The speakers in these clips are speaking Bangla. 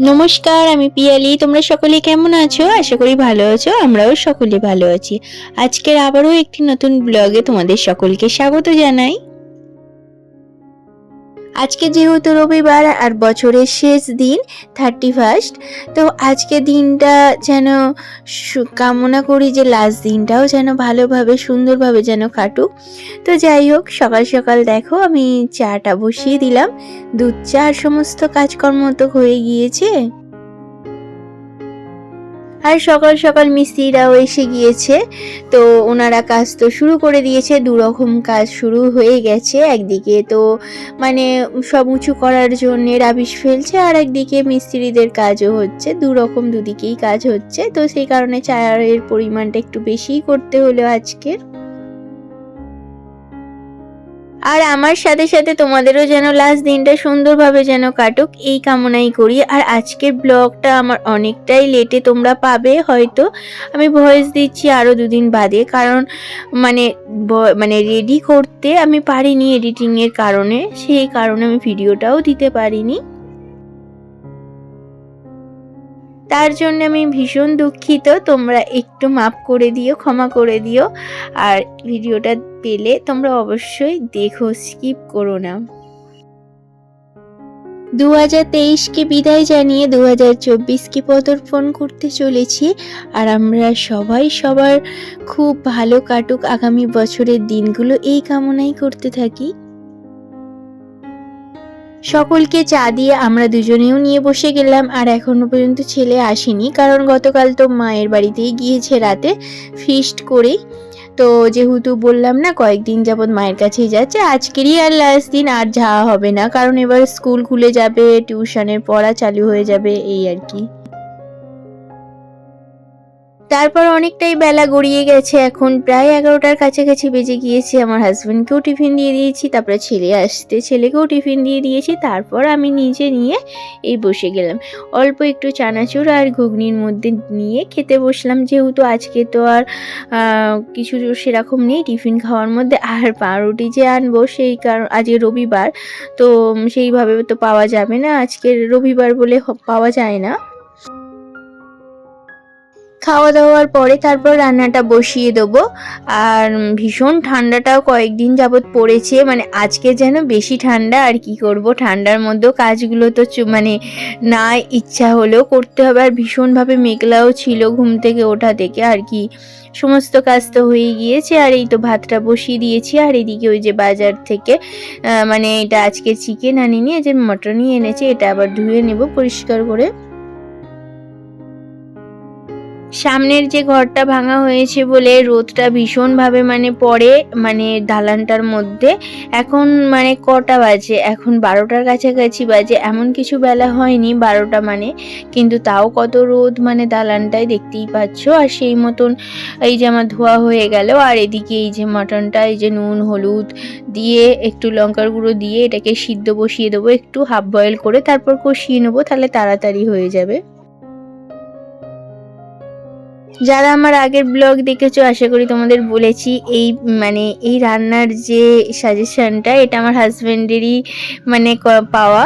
নমস্কার, আমি পিয়ালি। তোমরা সকলে কেমন আছো? আশা করি ভালো আছো, আমরাও সকলে ভালো আছি। আজকের আবারও একটি নতুন ব্লগে তোমাদের সকলকে স্বাগত জানাই। আজকে যেহেতু রবিবার আর বছরের শেষ দিন থার্টি ফার্স্ট তো আজকে দিনটা যেন কামনা করি যে লাস্ট দিনটাও যেন ভালোভাবে, সুন্দরভাবে যেন কাটুক। তো যাই হোক, সকাল সকাল দেখো আমি চাটা বসিয়ে দিলাম। দুধ চা আর সমস্ত কাজকর্ম তো হয়ে গিয়েছে। আর সকাল সকাল মিস্ত্রিরাও এসে গিয়েছে। তো ওনারা কাজ তো শুরু করে দিয়েছে, দুরকম কাজ শুরু হয়ে গেছে একদিকে। তো মানে সব উঁচু করার জন্য রাবিশ ফেলছে আর একদিকে মিস্ত্রিদের কাজও হচ্ছে, দুরকম দুদিকেই কাজ হচ্ছে। তো সেই কারণে চায়ের পরিমাণটা একটু বেশিই করতে হলো আজকের। আর আমার সাথে সাথে তোমাদেরও যেন লাস্ট দিনটা সুন্দরভাবে যেন কাটুক, এই কামনাই করি। আর আজকের ব্লগটা আমার অনেকটাই লেটে তোমরা পাবে, হয়তো আমি ভয়েস দিচ্ছি আরও দুদিন বাদে। কারণ মানে মানে রেডি করতে আমি পারিনি এডিটিংয়ের কারণে, সেই কারণে আমি ভিডিওটাও দিতে পারিনি। তার জন্য আমি ভীষণ দুঃখিত। তোমরা একটু মাপ করে দিও, ক্ষমা করে দিও। আর ভিডিওটা পেলে তোমরা অবশ্যই দেখো, স্কিপ করো না। দু হাজার তেইশকে বিদায় জানিয়ে দু হাজার চব্বিশকে পদার্পণ করতে চলেছি। আর আমরা সবাই সবার খুব ভালো কাটুক। আগামী বছরের দিনগুলো এই কামনাই করতে থাকি। সকলকে চা দিয়ে আমরা দুজনেও নিয়ে বসে গেলাম, আর এখনও পর্যন্ত ছেলে আসেনি, কারণ গতকাল তো মায়ের বাড়িতেই গিয়েছে রাতে ফিস্ট করেই। তো যেহেতু বললাম না, কয়েকদিন যাবৎ মায়ের কাছেই যাচ্ছে, আজকেরই আর লাস্ট দিন আর যাওয়া হবে না, কারণ এবার স্কুল খুলে যাবে টিউশনের পড়া চালু হয়ে যাবে, এই আর কি। তারপর অনেকটাই বেলা গড়িয়ে গেছে, এখন প্রায় এগারোটার কাছাকাছি বেজে গিয়েছে। আমার হাজব্যান্ডকেও টিফিন দিয়ে দিয়েছি, তারপরে ছেলে আসতে ছেলেকেও টিফিন দিয়ে দিয়েছি, তারপর আমি নিজে নিয়ে এই বসে গেলাম। অল্প একটু চানাচুর আর ঘুগনির মধ্যে নিয়ে খেতে বসলাম, যেহেতু আজকে তো আর কিছু সেরকম নেই টিফিন খাওয়ার মধ্যে, আর পাউরুটি যে আনব সেই কারণ আজকে রবিবার, তো সেইভাবে তো পাওয়া যাবে না আজকে রবিবার বলে পাওয়া যায় না। খাওয়া দাওয়ার পরে তারপর রান্নাটা বসিয়ে দেবো। আর ভীষণ ঠান্ডাটাও কয়েকদিন যাবৎ পড়েছে মানে আজকে যেন বেশি ঠান্ডা, আর কি করব? ঠান্ডার মধ্যেও কাজগুলো তো মানে না ইচ্ছা হলেও করতে হবে। আর ভীষণভাবে মেঘলাও ছিল ঘুম থেকে ওঠা থেকে, আর কি সমস্ত কাজ তো হয়ে গিয়েছে। আর এই তো ভাতটা বসিয়ে দিয়েছি। আর এদিকে ওই যে বাজার থেকে মানে এটা আজকে চিকেন আনিনি যে মটনই এনেছে, এটা আবার ধুয়ে নেব পরিষ্কার করে। সামনের যে ঘরটা ভাঙা হয়েছে বলে রোদটা ভীষণভাবে মানে পড়ে মানে দালানটার মধ্যে। এখন মানে কটা বাজে? এখন বারোটার কাছাকাছি বাজে। এমন কিছু বেলা হয়নি, বারোটা মানে। কিন্তু তাও কত রোদ মানে দালানটায় দেখতেই পাচ্ছ। আর সেই মতন এই যে আমার ধোয়া হয়ে গেল, আর এদিকে এই যে মাটনটা, এই যে নুন, হলুদ দিয়ে একটু লঙ্কার গুঁড়ো দিয়ে এটাকে সিদ্ধ বসিয়ে দেবো। একটু হাফ বয়েল করে তারপর কষিয়ে নেব, তাহলে তাড়াতাড়ি হয়ে যাবে। যারা আমার আগের ব্লগ দেখেছ, আশা করি তোমাদের বলেছি, এই মানে এই রান্নার যে সাজেশনটা এটা আমার হাজব্যান্ডেরই মানে পাওয়া।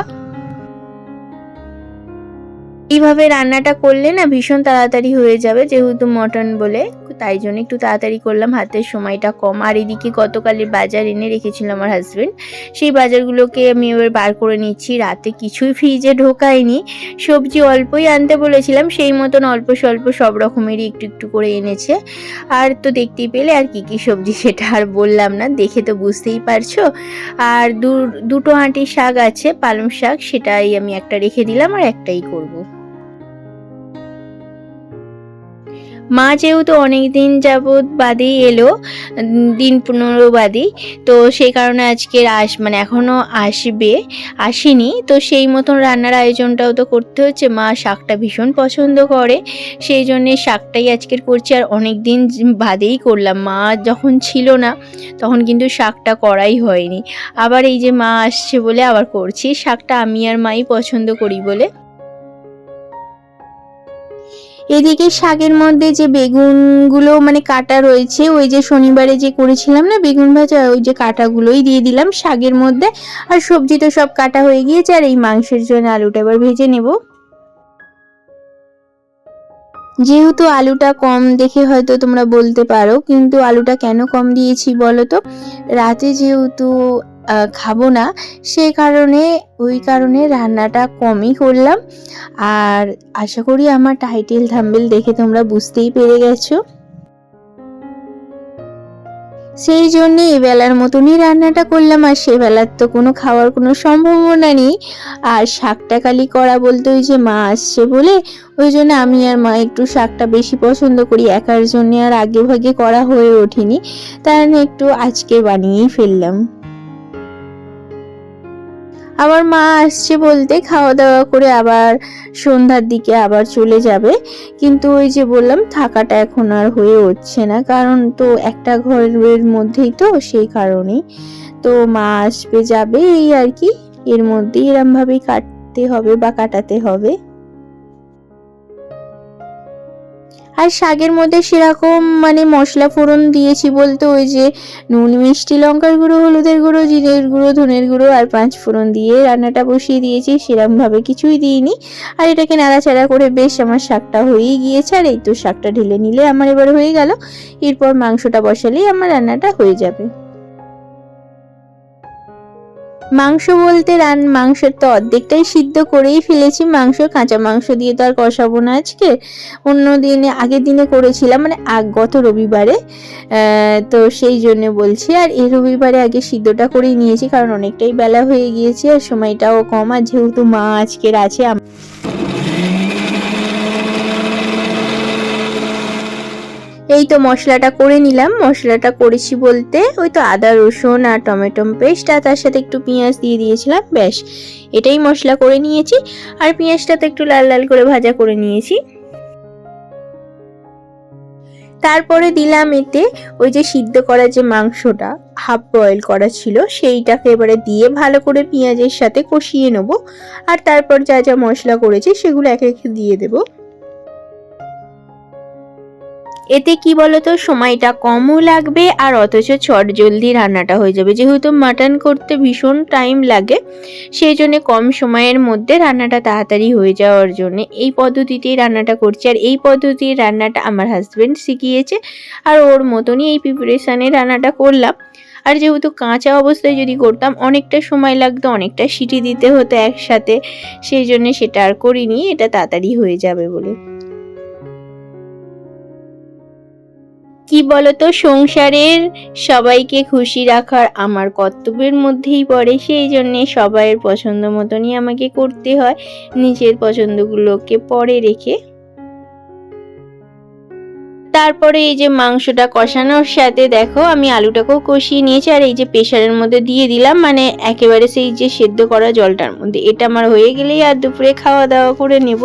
এইভাবে রান্নাটা করলে না ভীষণ তাড়াতাড়ি হয়ে যাবে, যেহেতু মটন বলে। তাই জন্য একটু তাড়াতাড়ি করলাম, হাতের সময়টা কম। আর এদিকে গতকালের বাজার এনে রেখেছিল আমার হাজবেন্ড সেই বাজারগুলোকে আমি এবার বার করে নিচ্ছি। রাতে কিছুই ফ্রিজে ঢোকাইনি সবজি অল্পই আনতে বলেছিলাম, সেই মতন অল্প স্বল্প সব রকমেরই একটু একটু করে এনেছে। আর তো দেখতেই পেলে, আর কি কি সবজি সেটা আর বললাম না। দেখে তো বুঝতেই পারছ। আর দুটো হাঁটি শাক আছে, পালং শাক, সেটাই আমি একটা রেখে দিলাম আর একটাই করব। মা যেহেতু অনেক দিন যাবৎ বাদেই এলো, দিন পনেরো বাদেই তো সেই কারণে আজকের আস মানে এখনও আসবে, আসেনি। তো সেই মতন রান্নার আয়োজনটাও তো করতে হচ্ছে। মা শাকটা ভীষণ পছন্দ করে, সেই জন্যে শাকটাই আজকের করছি। আর অনেক দিন বাদেই করলাম। মা যখন ছিল না, তখন কিন্তু শাকটা করাই হয়নি। আবার এই যে মা আসছে বলে আবার করছি। শাকটা আমি আর মাই পছন্দ করি বলে এদিকে শাকের মধ্যে যে বেগুনগুলো মানে কাটা রয়েছে, ওই যে শনিবারে যে করেছিলাম না বেগুন ভাজা, ওই যে কাটাগুলোই দিয়ে দিলাম শাকের মধ্যে। আর সবজি তো সব কাটা হয়ে গিয়েছে, আর এই মাংসের জন্য আলুটা এবার ভেজে নেব। যেহেতু আলুটা কম দেখে হয়তো তোমরা বলতে পারো, কিন্তু আলুটা কেন কম দিয়েছি বলো তো? রাতে যেহেতু খাব না। সেই কারণে, ওই কারণে রান্নাটা কমই করলাম। আর আশা করি আমার টাইটেল থাম্বেল দেখে তোমরা বুঝতেই পেরে গেছো। সেই জন্যে এবেলার মতনই রান্নাটা করলাম, আর সেবেলার তো কোনো খাওয়ার কোনো সম্ভাবনা নেই। আর শাকটা কালি করা বলতে ওই যে মা আসছে বলে, ওই জন্য আমি আর মা একটু শাকটা বেশি পছন্দ করি। একার জন্য আর আগে ভাগে করা হয়ে ওঠেনি। তাই আমি একটু আজকে বানিয়েই ফেললাম। আবার মা আসছে বলতে খাওয়া দাওয়া করে আবার সন্ধ্যার দিকে আবার চলে যাবে। কিন্তু ওই যে বললাম, থাকাটা এখন আর হয়ে উঠছে না। কারণ তো একটা ঘরের মধ্যেই তো সেই কারণেই। তো মা আসবে যাবে এই আর কি। এর মধ্যেই এরমভাবেই কাটতে হবে বা কাটাতে হবে। আর শাকের মধ্যে সেরকম মানে মশলা ফোড়ন দিয়েছি বলতে ওই যে নুন, মিষ্টি, লঙ্কার গুঁড়ো, হলুদের গুঁড়ো, জিরের গুঁড়ো, ধনের গুঁড়ো আর পাঁচ ফোড়ন দিয়ে রান্নাটা বসিয়ে দিয়েছি। সেরমভাবে কিছুই দিইনি। আর এটাকে নাড়াচাড়া করে বেশ আমার শাকটা হয়েই গিয়েছে আর এই তো শাকটা ঢেলে নিলে আমার এবার হয়ে গেল। এরপর মাংসটা বসালেই আমার রান্নাটা হয়ে যাবে। মাংস বলতে রান মাংসের তো অর্ধেকটাই সিদ্ধ করেই ফেলেছি। মাংস, কাঁচা মাংস দিয়ে তো আর কষাবো না আজকে। অন্য দিনে, আগের দিনে করেছিলাম মানে গত রবিবারে। তো সেই জন্য বলছি, আর এই রবিবারে আগে সিদ্ধটা করেই নিয়েছি, কারণ অনেকটাই বেলা হয়ে গিয়েছে আর সময়টাও কম। আর যেহেতু মা আজকের আছে এই তো মশলাটা করে নিলাম। মশলাটা করেছি বলতে ওই তো আদা, রসুন আর টমেটো পেস্ট আর তার সাথে একটু পেঁয়াজ দিয়ে দিয়েছিলাম। ব্যাস, এটাই মশলা করে নিয়েছি। আর পেঁয়াজটা তো একটু লাল লাল করে ভাজা করে নিয়েছি। তারপরে দিলাম এতে ওই যে সিদ্ধ করা যে মাংসটা, হাফ বয়েল করা ছিল, সেইটাকে এবারে দিয়ে ভালো করে পেঁয়াজের সাথে কষিয়ে নেব। আর তারপর যা যা মশলা করেছি সেগুলো এক একে দিয়ে দেবো। এতে কি বলতো, সময়টা কমও লাগবে আর অথচ চট জলদি রান্নাটা হয়ে যাবে। যেহেতু মাটন করতে ভীষণ টাইম লাগে, সেই জন্যে কম সময়ের মধ্যে রান্নাটা তাড়াতাড়ি হয়ে যাওয়ার জন্য এই পদ্ধতিতেই রান্নাটা করছি। আর এই পদ্ধতির রান্নাটা আমার হাজব্যান্ড শিখিয়েছে আর ওর মতনই এই প্রিপারেশানে রান্নাটা করলাম। আর যেহেতু কাঁচা অবস্থায় যদি করতাম, অনেকটা সময় লাগতো, অনেকটা সিটি দিতে হতো একসাথে, সেই জন্য সেটা আর করিনি, এটা তাড়াতাড়ি হয়ে যাবে বলে। কি বলতো, সংসারের সবাইকে খুশি রাখার আমার কর্তব্যের মধ্যেই পড়ে। সেই জন্যে সবাইয়ের পছন্দ মতনই আমাকে করতে হয়, নিজের পছন্দগুলোকে পরে রেখে। তারপরে এই যে মাংসটা কষানোর সাথে দেখো, আমি আলুটাকেও কষিয়ে নিয়েছি, আর এই যে প্রেশারের মধ্যে দিয়ে দিলাম মানে একেবারে সেই যে সেদ্ধ করা জলটার মধ্যে। এটা আমার হয়ে গেলেই আর দুপুরে খাওয়া দাওয়া করে নেব।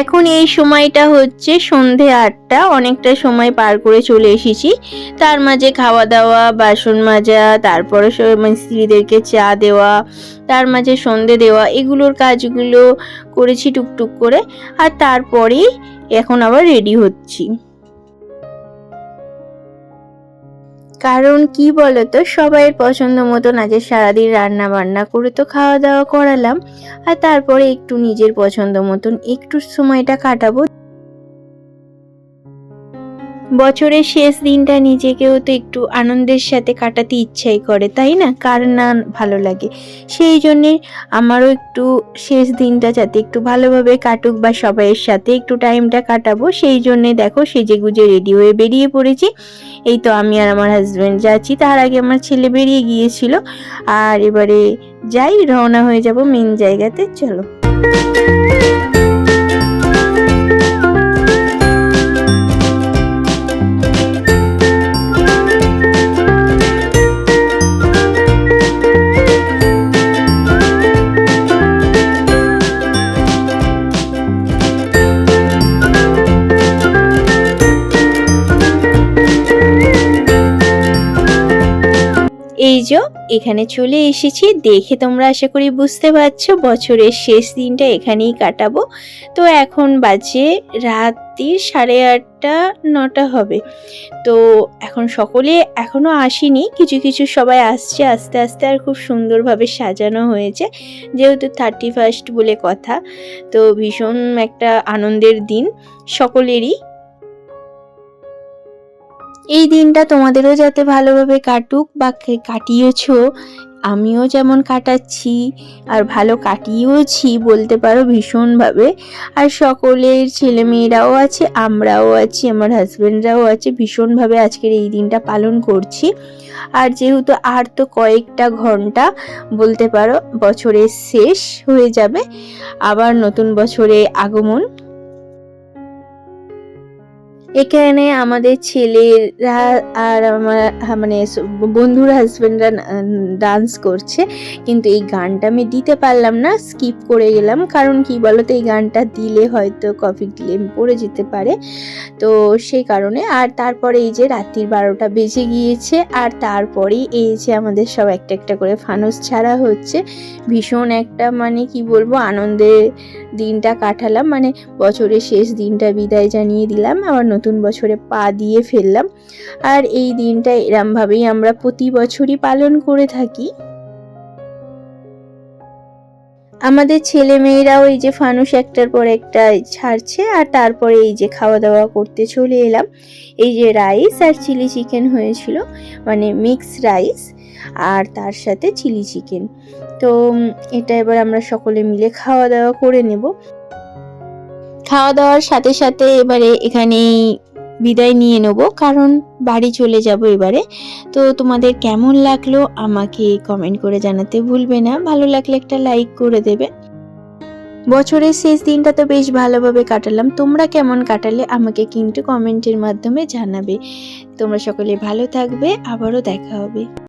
এখন এই সময়টা হচ্ছে সন্ধে আটটা, অনেকটা সময় পার করে চলে এসেছি। তার মাঝে খাওয়া দাওয়া, বাসন মাজা, তারপরে মানে স্ত্রীদেরকে চা দেওয়া, তার মাঝে সন্ধে দেওয়া, এগুলোর কাজগুলো করেছি টুকটুক করে। আর তারপরেই এখন আবার রেডি হচ্ছি। কারণ কি বলতো, সবাইয়ের পছন্দ মতন আজ সারাদিন রান্না বান্না করে তো খাওয়া দাওয়া করালাম। আর তারপরে একটু নিজের পছন্দ মতন একটু সময়টা কাটাবো। বছরের শেষ দিনটা নিজেকেও তো একটু আনন্দের সাথে কাটাতে ইচ্ছাই করে, তাই না? কার না ভালো লাগে? সেই জন্যে আমারও একটু শেষ দিনটা যাতে একটু ভালোভাবে কাটুক বা সবাইয়ের সাথে একটু টাইমটা কাটাবো, সেই জন্যে দেখো সেজে গুজে রেডি হয়ে বেরিয়ে পড়েছি। এই তো আমি আর আমার হাজব্যান্ড যাচ্ছি, তার আগে আমার ছেলে বেরিয়ে গিয়েছিল। আর এবারে যাই, রওনা হয়ে যাব মেন জায়গাতে, চলো। যে এখানে চলে এসেছি, দেখে তোমরা আশা করি বুঝতে পারছ, বছরের শেষ দিনটা এখানেই কাটাবো। তো এখন বাজে রাত্রির সাড়ে আটটা, নটা হবে। তো এখন সকলে এখনও আসেনি, কিছু কিছু সবাই আসছে, আস্তে আস্তে আর খুব সুন্দরভাবে সাজানো হয়েছে, যেহেতু থার্টি ফার্স্ট বলে কথা। তো ভীষণ একটা আনন্দের দিন সকলেরই। এই দিনটা তোমাদেরও যাতে ভালোভাবে কাটুক বা কাটিয়েছো, আমিও যেমন কাটাচ্ছি আর ভালো কাটিয়েওছি বলতে পারো ভীষণভাবে। আর সকলের ছেলেমেয়েরাও আছে, আমরাও আছি, আমার হাজব্যান্ডরাও আছে, ভীষণভাবে আজকের এই দিনটা পালন করছি। আর যেহেতু আর তো কয়েকটা ঘণ্টা বলতে পারো বছরের শেষ হয়ে যাবে, আবার নতুন বছরে আগমন এখানে আমাদের ছেলেরা আর আমার মানে বন্ধুর হাজব্যান্ডরা ডান্স করছে। কিন্তু এই গানটা আমি দিতে পারলাম না স্কিপ করে গেলাম। কারণ কি বলতো, এই গানটা দিলে হয়তো কফি ক্লেম পড়ে যেতে পারে। তো সেই কারণে, আর তারপরে এই যে রাত্রির বারোটা বেজে গিয়েছে, আর তারপরেই এই যে আমাদের সব একটা একটা করে ফানুস ছাড়া হচ্ছে। ভীষণ একটা মানে কি বলব, আনন্দের দিনটা কাটালাম মানে বছরের শেষ দিনটা বিদায় জানিয়ে দিলাম, আবার নতুন বছরে পা দিয়ে ফেললাম। আর এই দিনটা এরমভাবেই আমরা প্রতি বছরই পালন করে থাকি। আমাদের ছেলে মেয়েরাও এই যে ফানুস একটার পর একটা ছাড়ছে, আর তারপরে এই যে খাওয়া দাওয়া করতে চলে এলাম। এই যে রাইস আর চিলি চিকেন হয়েছিল মানে মিক্স রাইস। আর তার সাথে চিলি চিকেন। তো এটা এবার আমরা সকলে মিলে খাওয়া দাওয়া করে নেব। খাওয়া দাওয়ার সাথে সাথে এবারে এখানে বিদায় নিয়ে নেব, কারণ বাড়ি চলে যাব এবারে। তো তোমাদের কেমন লাগল আমাকে কমেন্ট করে জানাতে ভুলবে না। ভালো লাগলে একটা লাইক করে দেবে। বছরের শেষ দিনটা তো বেশ ভালোভাবে কাটালাম। তোমরা কেমন কাটালে আমাকে কিন্তু কমেন্টের মাধ্যমে জানাবে। তোমরা সকলে ভালো থাকবে, আবারও দেখা হবে।